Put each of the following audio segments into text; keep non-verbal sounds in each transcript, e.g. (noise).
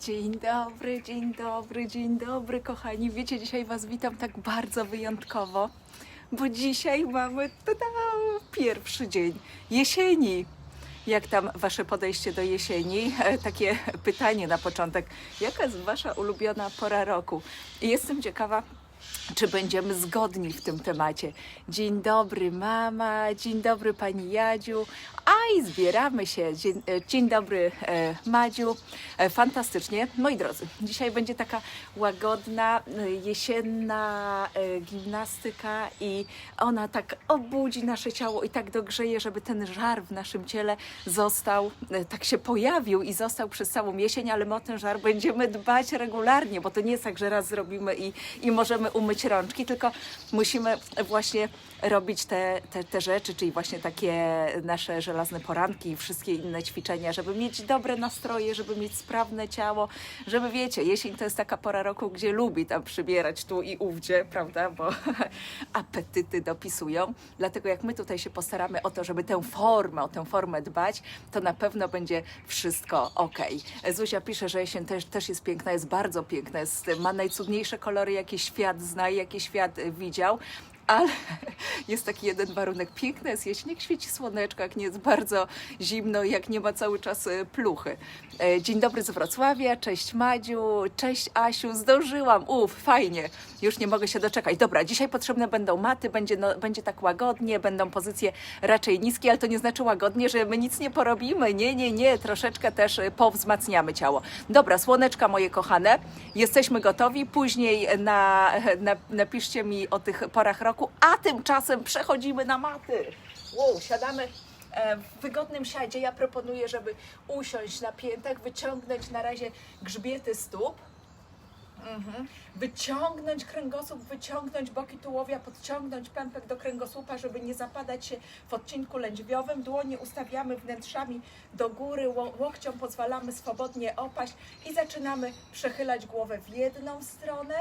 Dzień dobry, dzień dobry, dzień dobry, kochani. Wiecie, dzisiaj Was witam tak bardzo wyjątkowo, bo dzisiaj mamy pierwszy dzień jesieni. Jak tam Wasze podejście do jesieni? E, Takie pytanie na początek. Jaka jest Wasza ulubiona pora roku? Jestem ciekawa, czy będziemy zgodni w tym temacie. Dzień dobry, mama, dzień dobry, pani Jadziu. A i zbieramy się. Dzień, e, dzień dobry, e, Madziu. E, fantastycznie. Moi drodzy, dzisiaj będzie taka łagodna, jesienna gimnastyka i ona tak obudzi nasze ciało i tak dogrzeje, żeby ten żar w naszym ciele został, tak się pojawił i został przez całą jesień, ale my o ten żar będziemy dbać regularnie, bo to nie jest tak, że raz zrobimy i, i możemy umyć rączki, tylko musimy właśnie robić te, te, te rzeczy, czyli właśnie takie nasze żelazne poranki i wszystkie inne ćwiczenia, żeby mieć dobre nastroje, żeby mieć sprawne ciało, żeby wiecie, jesień to jest taka pora roku, gdzie lubi tam przybierać tu i ówdzie, prawda, bo (laughs) apetyty dopisują. Dlatego jak my tutaj się postaramy o to, żeby tę formę, o tę formę dbać, to na pewno będzie wszystko ok. Zuzia pisze, że jesień też, też jest piękna, jest bardzo piękna, jest, ma najcudniejsze kolory, jakie świat zna i jakie świat y, widział. Ale (laughs) jest taki jeden warunek. Piękna jest jak świeci słoneczko, jak nie jest bardzo zimno, jak nie ma cały czas y, pluchy. E, Dzień dobry z Wrocławia, cześć Madziu, cześć Asiu, zdążyłam, uff, fajnie, już nie mogę się doczekać. Dobra, dzisiaj potrzebne będą maty, będzie, no, będzie tak łagodnie, będą pozycje raczej niskie, ale to nie znaczy łagodnie, że my nic nie porobimy, nie, nie, nie, troszeczkę też y, powzmacniamy ciało. Dobra, słoneczka moje kochane, jesteśmy gotowi, później na, (laughs) na, napiszcie mi o tych porach roku, a tymczasem przechodzimy na maty. Wow, siadamy e, w wygodnym siadzie. Ja proponuję, żeby usiąść na piętach, wyciągnąć na razie grzbiety stóp. Mhm. Wyciągnąć kręgosłup, wyciągnąć boki tułowia, podciągnąć pępek do kręgosłupa, żeby nie zapadać się w odcinku lędźwiowym. Dłonie ustawiamy wnętrzami do góry, ło- łokciom pozwalamy swobodnie opaść i zaczynamy przechylać głowę w jedną stronę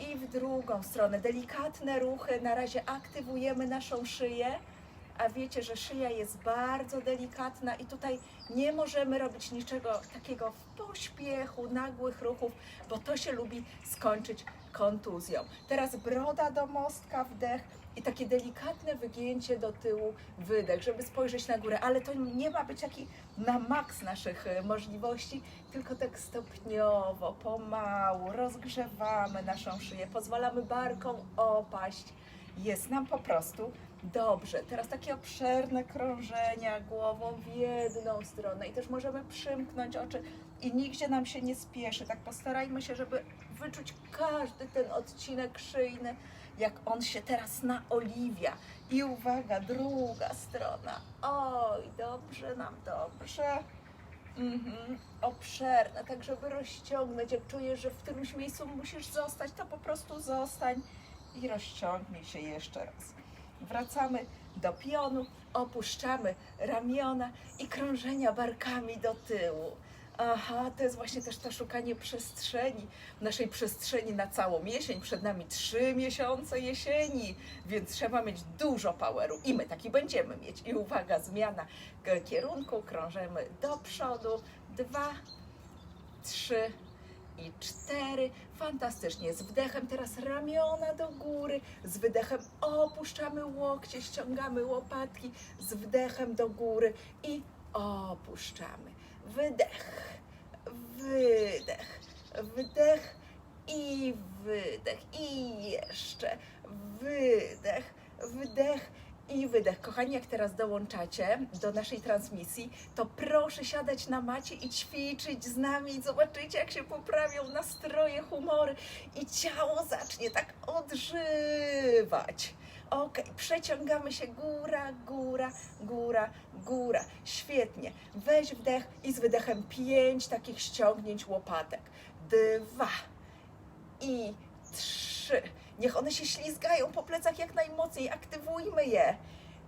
i w drugą stronę. Delikatne ruchy, na razie aktywujemy naszą szyję, a wiecie, że szyja jest bardzo delikatna i tutaj nie możemy robić niczego takiego w pośpiechu, nagłych ruchów, bo to się lubi skończyć kontuzją. Teraz broda do mostka, wdech i takie delikatne wygięcie do tyłu, wydech, żeby spojrzeć na górę, ale to nie ma być taki na maks naszych e, możliwości, tylko tak stopniowo, pomału rozgrzewamy naszą szyję, pozwalamy barką opaść. Jest nam po prostu dobrze. Teraz takie obszerne krążenia głową w jedną stronę i też możemy przymknąć oczy i nigdzie nam się nie spieszy. Tak postarajmy się, żeby wyczuć każdy ten odcinek szyjny, jak on się teraz naoliwia. I uwaga, druga strona. Oj, dobrze nam, dobrze. Mhm, obszerne, tak żeby rozciągnąć. Jak czujesz, że w którymś miejscu musisz zostać, to po prostu zostań i rozciągnij się jeszcze raz. Wracamy do pionu, opuszczamy ramiona i krążenia barkami do tyłu. Aha, to jest właśnie też to szukanie przestrzeni, naszej przestrzeni na całą jesień. Przed nami trzy miesiące jesieni, więc trzeba mieć dużo poweru i my taki będziemy mieć. I uwaga, zmiana kierunku, krążymy do przodu, dwa, trzy i cztery. Fantastycznie. Z wdechem teraz ramiona do góry, z wydechem opuszczamy łokcie, ściągamy łopatki, z wdechem do góry i opuszczamy. Wydech, wydech, wdech i wydech i jeszcze wydech, wdech i wydech. Kochani, jak teraz dołączacie do naszej transmisji, to proszę siadać na macie i ćwiczyć z nami. Zobaczycie, jak się poprawią nastroje, humory i ciało zacznie tak odżywać. Ok, przeciągamy się góra, góra, góra, góra. Świetnie. Weź wdech i z wydechem pięć takich ściągnięć łopatek. Dwa i trzy. Niech one się ślizgają po plecach jak najmocniej. Aktywujmy je.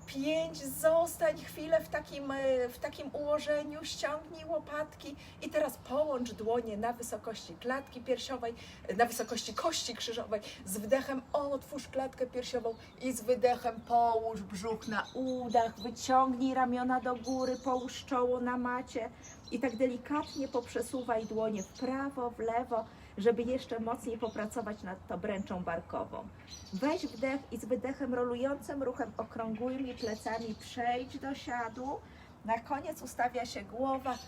Pięć, zostań chwilę w takim, e, w takim ułożeniu, ściągnij łopatki i teraz połącz dłonie na wysokości klatki piersiowej, e, na wysokości kości krzyżowej. Z wdechem otwórz klatkę piersiową i z wydechem połóż brzuch na udach, wyciągnij ramiona do góry, połóż czoło na macie I tak delikatnie poprzesuwaj dłonie w prawo, w lewo, żeby jeszcze mocniej popracować nad obręczą barkową. Weź wdech i z wydechem rolującym ruchem okrągłymi plecami przejdź do siadu. Na koniec ustawia się głowa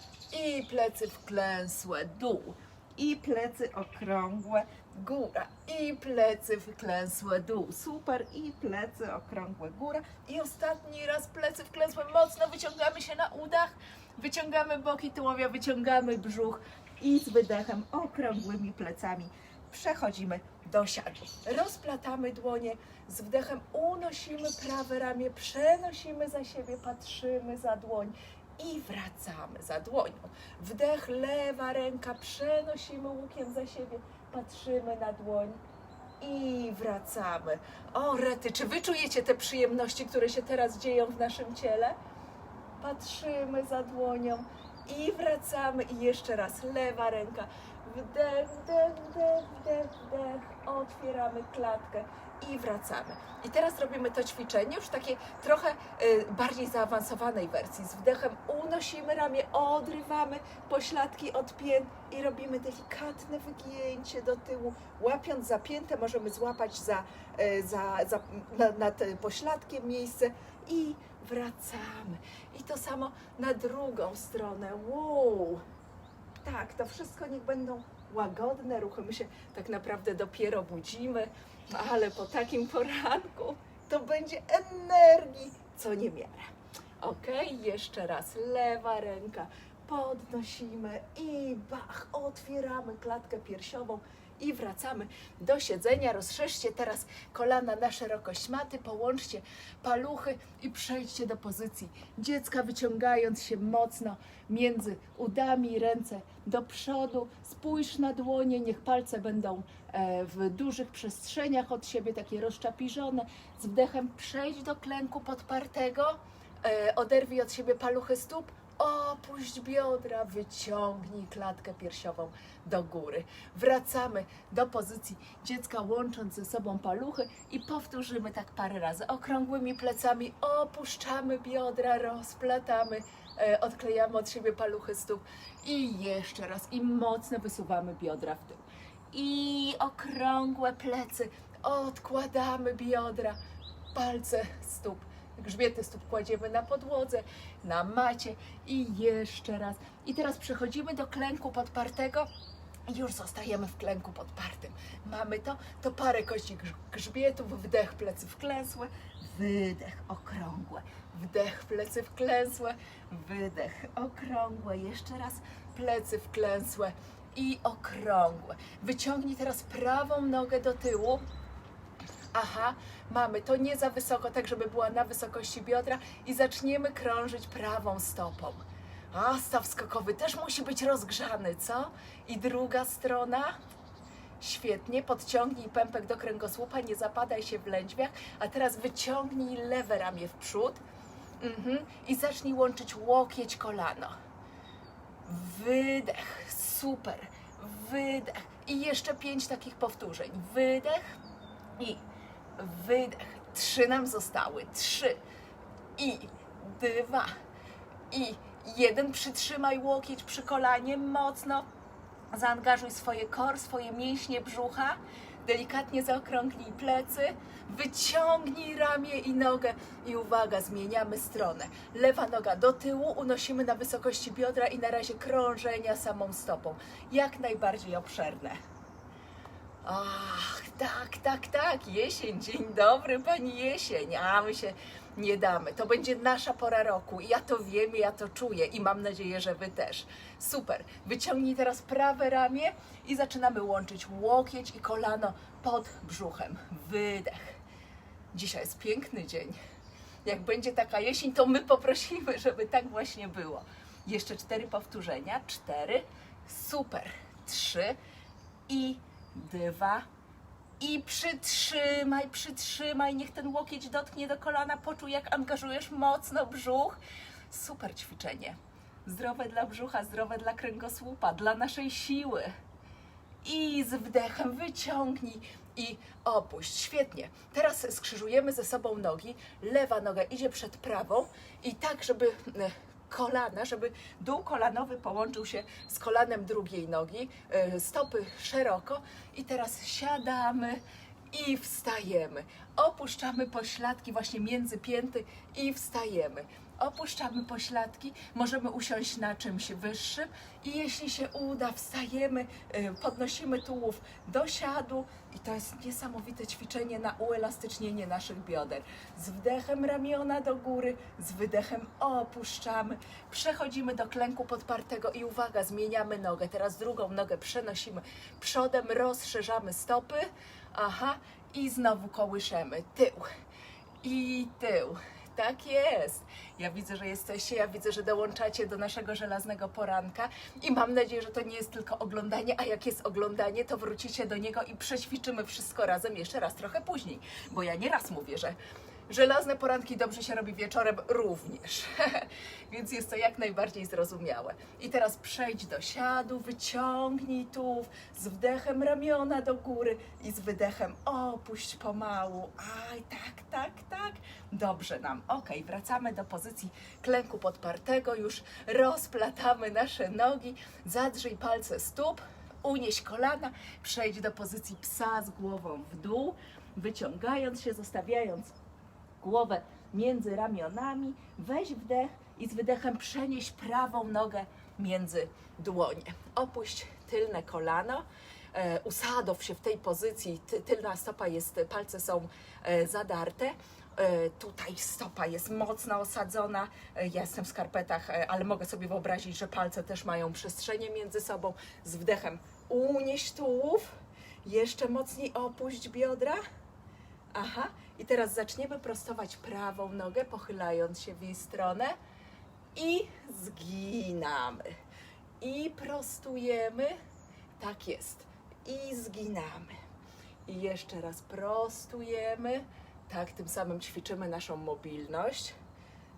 i plecy wklęsłe, dół. I plecy okrągłe, góra. I plecy wklęsłe, dół. Super. I plecy okrągłe, góra. I ostatni raz plecy wklęsłe, mocno wyciągamy się na udach. Wyciągamy boki tułowia, wyciągamy brzuch i z wydechem okrągłymi plecami przechodzimy do siadu. Rozplatamy dłonie, z wdechem unosimy prawe ramię, przenosimy za siebie, patrzymy za dłoń i wracamy za dłonią. Wdech, lewa ręka, przenosimy łukiem za siebie, patrzymy na dłoń i wracamy. O, rety, czy wy czujecie te przyjemności, które się teraz dzieją w naszym ciele? Patrzymy za dłonią i wracamy. I jeszcze raz lewa ręka. Wdech, wdech, wdech, wdech, wdech. Otwieramy klatkę i wracamy. I teraz robimy to ćwiczenie już w takiej trochę y, bardziej zaawansowanej wersji. Z wdechem unosimy ramię, odrywamy pośladki od pięt i robimy delikatne wygięcie do tyłu. Łapiąc za piętę możemy złapać za, y, za, za, na, nad pośladkiem miejsce i wracamy. I to samo na drugą stronę. Wow! Tak, to wszystko niech będą łagodne ruchy. My się tak naprawdę dopiero budzimy, ale po takim poranku to będzie energii, co niemiara. Ok, jeszcze raz. Lewa ręka. Podnosimy i bach, otwieramy klatkę piersiową i wracamy do siedzenia. Rozszerzcie teraz kolana na szerokość maty, połączcie paluchy i przejdźcie do pozycji dziecka, wyciągając się mocno między udami, ręce do przodu. Spójrz na dłonie, niech palce będą e, w dużych przestrzeniach od siebie, takie rozczapiżone. Z wdechem przejdź do klęku podpartego, e, oderwij od siebie paluchy stóp, opuść biodra, wyciągnij klatkę piersiową do góry. Wracamy do pozycji dziecka, łącząc ze sobą paluchy i powtórzymy tak parę razy. Okrągłymi plecami opuszczamy biodra, rozplatamy, e, odklejamy od siebie paluchy stóp i jeszcze raz i mocno wysuwamy biodra w tył. I okrągłe plecy, odkładamy biodra, palce stóp grzbiety stóp kładziemy na podłodze, na macie i jeszcze raz. I teraz przechodzimy do klęku podpartego. I już zostajemy w klęku podpartym. Mamy to, to parę kości grz- grzbietów, wdech, plecy wklęsłe, wydech, okrągłe, wdech, plecy wklęsłe, wydech, okrągłe, jeszcze raz, plecy wklęsłe i okrągłe. Wyciągnij teraz prawą nogę do tyłu, Aha, mamy to nie za wysoko, tak żeby była na wysokości biodra i zaczniemy krążyć prawą stopą. A staw skokowy też musi być rozgrzany, co? I druga strona. Świetnie, podciągnij pępek do kręgosłupa, nie zapadaj się w lędźwiach, a teraz wyciągnij lewe ramię w przód mhm. i zacznij łączyć łokieć, kolano. Wydech, super, wydech i jeszcze pięć takich powtórzeń. Wydech i wydech. Trzy nam zostały. Trzy i dwa i jeden. Przytrzymaj łokieć przy kolanie mocno. Zaangażuj swoje kor, swoje mięśnie brzucha. Delikatnie zaokrąglij plecy. Wyciągnij ramię i nogę. I uwaga, zmieniamy stronę. Lewa noga do tyłu, unosimy na wysokości biodra i na razie krążenia samą stopą. Jak najbardziej obszerne. Ach, tak, tak, tak, jesień, dzień dobry pani jesień, a my się nie damy. To będzie nasza pora roku i ja to wiem, ja to czuję i mam nadzieję, że wy też. Super. Wyciągnij teraz prawe ramię i zaczynamy łączyć łokieć i kolano pod brzuchem. Wydech. Dzisiaj jest piękny dzień. Jak będzie taka jesień, to my poprosimy, żeby tak właśnie było. Jeszcze cztery powtórzenia. Cztery. Super. Trzy i dwa. I przytrzymaj, przytrzymaj, niech ten łokieć dotknie do kolana, poczuj jak angażujesz mocno brzuch. Super ćwiczenie. Zdrowe dla brzucha, zdrowe dla kręgosłupa, dla naszej siły. I z wdechem wyciągnij i opuść. Świetnie. Teraz skrzyżujemy ze sobą nogi. Lewa noga idzie przed prawą i tak, żeby e, kolana, żeby dół kolanowy połączył się z kolanem drugiej nogi, e, stopy szeroko i teraz siadamy i wstajemy. Opuszczamy pośladki właśnie między pięty i wstajemy. Opuszczamy pośladki, możemy usiąść na czymś wyższym i jeśli się uda, wstajemy, y, podnosimy tułów do siadu i to jest niesamowite ćwiczenie na uelastycznienie naszych bioder. Z wdechem ramiona do góry, z wydechem opuszczamy, przechodzimy do klęku podpartego i uwaga, zmieniamy nogę. Teraz drugą nogę przenosimy przodem, rozszerzamy stopy, aha, i znowu kołyszemy tył i tył. Tak jest. Ja widzę, że jesteście, ja widzę, że dołączacie do naszego żelaznego poranka i mam nadzieję, że to nie jest tylko oglądanie, a jak jest oglądanie, to wrócicie do niego i przećwiczymy wszystko razem jeszcze raz trochę później, bo ja nieraz mówię, że żelazne poranki dobrze się robi wieczorem również, (laughs) więc jest to jak najbardziej zrozumiałe. I teraz przejdź do siadu, wyciągnij tułów, z wdechem ramiona do góry i z wydechem opuść pomału. Aj, tak, tak, tak. Dobrze nam. Ok, wracamy do pozycji klęku podpartego. Już rozplatamy nasze nogi. Zadrzyj palce stóp, unieś kolana, przejdź do pozycji psa z głową w dół, wyciągając się, zostawiając głowę między ramionami, weź wdech i z wydechem przenieś prawą nogę między dłonie. Opuść tylne kolano, e, usadow się w tej pozycji, ty, tylna stopa jest, palce są e, zadarte. E, Tutaj stopa jest mocno osadzona. Ja jestem w skarpetach, ale mogę sobie wyobrazić, że palce też mają przestrzenie między sobą. Z wdechem unieś tułów, jeszcze mocniej opuść biodra. Aha, i teraz zaczniemy prostować prawą nogę, pochylając się w jej stronę i zginamy. I prostujemy. Tak jest. I zginamy. I jeszcze raz prostujemy. Tak, tym samym ćwiczymy naszą mobilność,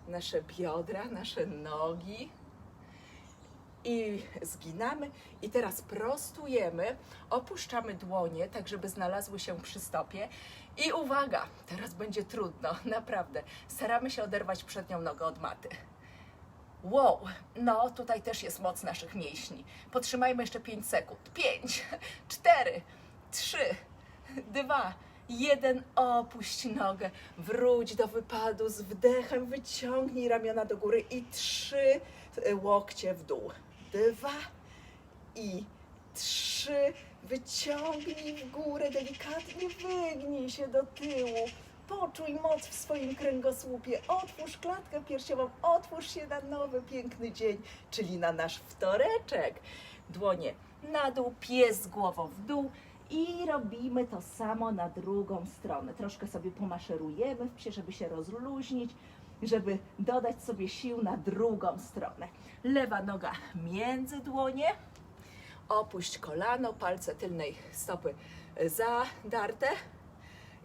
nasze biodra, nasze nogi i zginamy. I teraz prostujemy, opuszczamy dłonie, tak żeby znalazły się przy stopie. I uwaga, teraz będzie trudno, (laughs) naprawdę. Staramy się oderwać przednią nogę od maty. Wow, no tutaj też jest moc naszych mięśni. Potrzymajmy jeszcze 5 sekund. 5, 4, 3, 2, 1. Opuść nogę. Wróć do wypadu z wdechem. Wyciągnij ramiona do góry i 3 łokcie w dół. 2 i 3. Wyciągnij w górę delikatnie. Wygnij się do tyłu. Poczuj moc w swoim kręgosłupie. Otwórz klatkę piersiową, otwórz się na nowy piękny dzień, czyli na nasz wtoreczek. Dłonie na dół, pies z głową w dół i robimy to samo na drugą stronę. Troszkę sobie pomaszerujemy w psie, żeby się rozluźnić, żeby dodać sobie sił na drugą stronę. Lewa noga między dłonie. Opuść kolano, palce tylnej stopy zadarte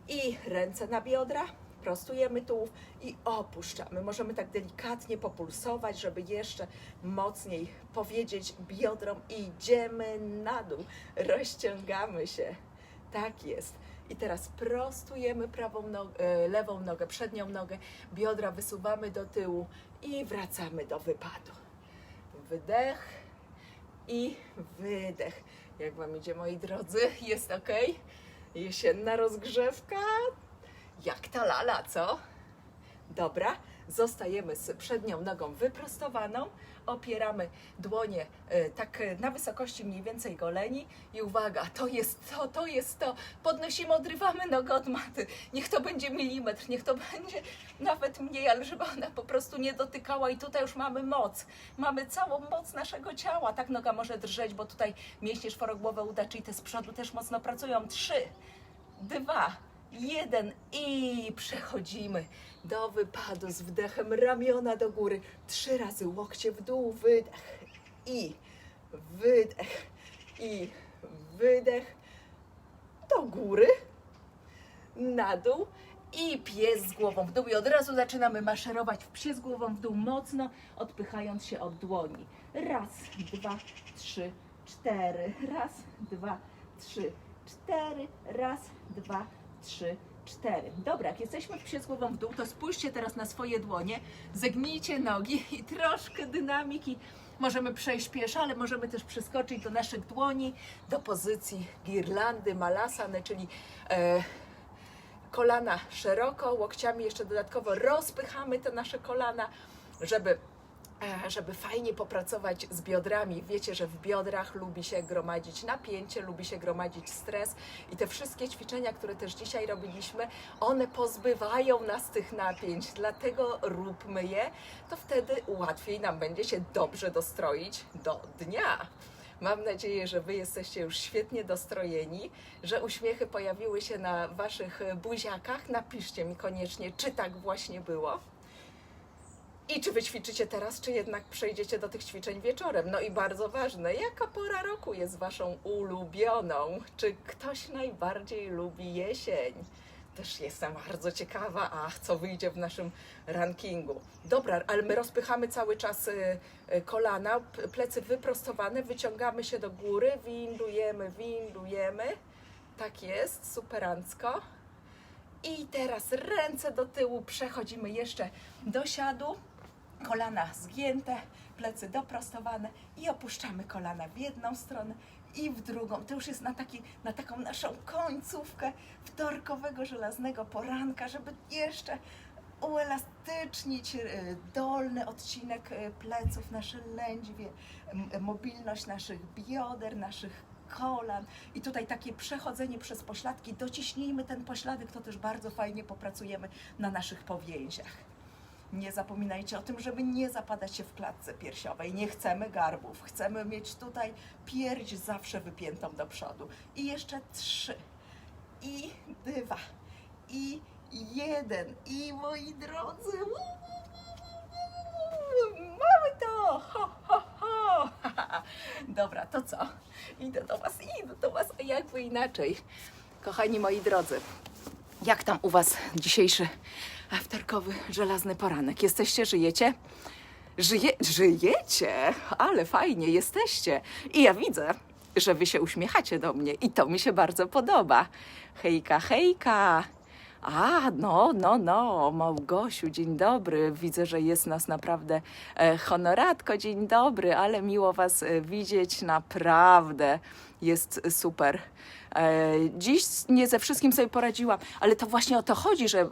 i ręce na biodra. Prostujemy tułów i opuszczamy. Możemy tak delikatnie populsować, żeby jeszcze mocniej powiedzieć biodrom idziemy na dół. Rozciągamy się. Tak jest. I teraz prostujemy prawą nogę, lewą nogę, przednią nogę, biodra wysuwamy do tyłu i wracamy do wypadu. Wydech i wydech. Jak Wam idzie, moi drodzy? Jest ok? Jesienna rozgrzewka? Jak ta lala, co? Dobra, zostajemy z przednią nogą wyprostowaną, opieramy dłonie e, tak e, na wysokości mniej więcej goleni i uwaga, to jest to, to jest to. Podnosimy, odrywamy nogę od maty. Niech to będzie milimetr, niech to (laughs) będzie nawet mniej, ale żeby ona po prostu nie dotykała i tutaj już mamy moc. Mamy całą moc naszego ciała. Tak noga może drżeć, bo tutaj mięśnie czworogłowe uda, czyli te z przodu też mocno pracują. Trzy, dwa, jeden i przechodzimy do wypadu z wdechem ramiona do góry. Trzy razy łokcie w dół, wydech i wydech i wydech do góry, na dół i pies z głową w dół. I od razu zaczynamy maszerować w psie z głową w dół mocno, odpychając się od dłoni. Raz, dwa, trzy, cztery. Raz, dwa, trzy, cztery. Raz, dwa, trzy, cztery. Dobra, jak jesteśmy się z głową w dół, to spójrzcie teraz na swoje dłonie, zegnijcie nogi (laughs) i troszkę dynamiki. Możemy przejść pieszo, ale możemy też przeskoczyć do naszych dłoni, do pozycji girlandy, malasany, czyli e, kolana szeroko, łokciami jeszcze dodatkowo rozpychamy te nasze kolana, żeby żeby fajnie popracować z biodrami. Wiecie, że w biodrach lubi się gromadzić napięcie, lubi się gromadzić stres i te wszystkie ćwiczenia, które też dzisiaj robiliśmy, one pozbywają nas tych napięć, dlatego róbmy je, to wtedy łatwiej nam będzie się dobrze dostroić do dnia. Mam nadzieję, że Wy jesteście już świetnie dostrojeni, że uśmiechy pojawiły się na Waszych buziakach. Napiszcie mi koniecznie, czy tak właśnie było. I czy wy ćwiczycie teraz, czy jednak przejdziecie do tych ćwiczeń wieczorem? No i bardzo ważne, jaka pora roku jest waszą ulubioną? Czy ktoś najbardziej lubi jesień? Też jestem bardzo ciekawa, ach, co wyjdzie w naszym rankingu. Dobra, ale my rozpychamy cały czas y, y, kolana, plecy wyprostowane, wyciągamy się do góry, windujemy, windujemy. Tak jest, superancko. I teraz ręce do tyłu, przechodzimy jeszcze do siadu, kolana zgięte, plecy doprostowane i opuszczamy kolana w jedną stronę i w drugą. To już jest na, taki, na taką naszą końcówkę wtorkowego żelaznego poranka, żeby jeszcze uelastycznić e, dolny odcinek e, pleców, nasze lędźwie, mobilność naszych bioder, naszych kolan i tutaj takie przechodzenie przez pośladki, dociśnijmy ten pośladek, to też bardzo fajnie popracujemy na naszych powięziach. Nie zapominajcie o tym, żeby nie zapadać się w klatce piersiowej. Nie chcemy garbów, chcemy mieć tutaj pierś zawsze wypiętą do przodu. I jeszcze trzy, i dwa, i jeden. I moi drodzy, mamy to! Ho, ho, ho. (laughs) Dobra, to co? Idę do Was, idę do Was, a jakby inaczej. Kochani moi drodzy, jak tam u Was dzisiejszy wtorkowy żelazny poranek? Jesteście, żyjecie? Żyje, żyjecie? Ale fajnie, jesteście. I ja widzę, że Wy się uśmiechacie do mnie i to mi się bardzo podoba. Hejka, hejka. A, no, no, no, Małgosiu, dzień dobry. Widzę, że jest nas naprawdę e, honoratko, dzień dobry, ale miło Was e, widzieć, naprawdę jest super. E, dziś nie ze wszystkim sobie poradziłam, ale to właśnie o to chodzi, że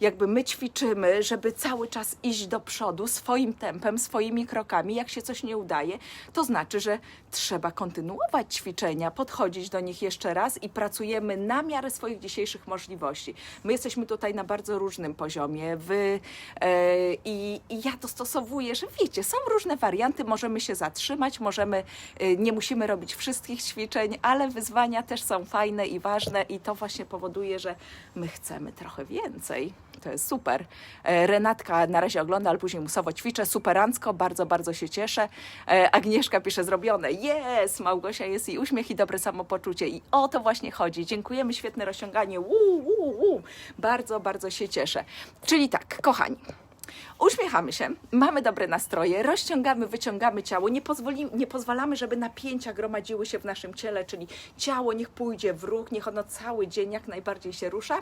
jakby my ćwiczymy, żeby cały czas iść do przodu swoim tempem, swoimi krokami. Jak się coś nie udaje, to znaczy, że trzeba kontynuować ćwiczenia, podchodzić do nich jeszcze raz i pracujemy na miarę swoich dzisiejszych możliwości. My jesteśmy tutaj na bardzo różnym poziomie. Wy e, i, i ja dostosowuję, że wiecie, są różne warianty, możemy się zatrzymać, możemy, e, nie musimy robić wszystkich ćwiczeń, ale wyzwania też są fajne i ważne i to właśnie powoduje, że my chcemy trochę więcej. To jest super. E, Renatka na razie ogląda, ale później musowo ćwiczę. Superancko, bardzo, bardzo się cieszę. E, Agnieszka pisze zrobione. Jest! Małgosia jest i uśmiech i dobre samopoczucie. I o to właśnie chodzi. Dziękujemy, świetne rozciąganie. Wuu, wuu, wuu. Bardzo, bardzo się cieszę. Czyli tak, kochani. Uśmiechamy się, mamy dobre nastroje, rozciągamy, wyciągamy ciało, nie, pozwoli, nie pozwalamy, żeby napięcia gromadziły się w naszym ciele, czyli ciało niech pójdzie w ruch, niech ono cały dzień jak najbardziej się rusza.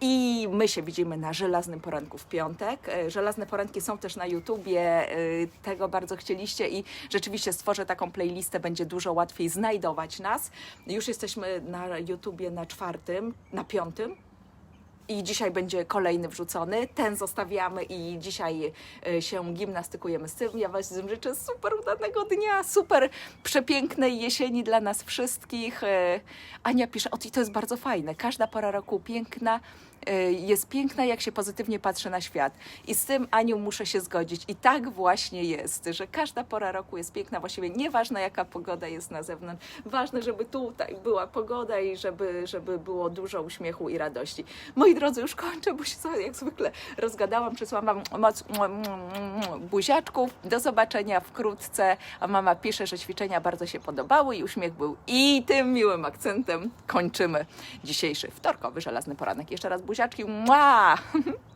I my się widzimy na żelaznym poranku w piątek. E, Żelazne poranki są też na YouTubie, e, tego bardzo chcieliście i rzeczywiście stworzę taką playlistę, będzie dużo łatwiej znajdować nas. Już jesteśmy na YouTubie na czwartym, na piątym. I dzisiaj będzie kolejny wrzucony. Ten zostawiamy i dzisiaj e, się gimnastykujemy z tym. Ja Was życzę super udanego dnia, super przepięknej jesieni dla nas wszystkich. E, Ania pisze, o i to jest bardzo fajne. Każda pora roku piękna. e, Jest piękna, jak się pozytywnie patrzy na świat. I z tym, Aniu, muszę się zgodzić. I tak właśnie jest, że każda pora roku jest piękna, właściwie nieważne, jaka pogoda jest na zewnątrz. Ważne, żeby tutaj była pogoda i żeby, żeby było dużo uśmiechu i radości. Moi drodzy, już kończę, bo się jak zwykle rozgadałam. Przysłałam Wam moc buziaczków. Do zobaczenia wkrótce. A mama pisze, że ćwiczenia bardzo się podobały i uśmiech był. I tym miłym akcentem kończymy dzisiejszy wtorkowy żelazny poranek. Jeszcze raz buziaczki. Mua! (laughs)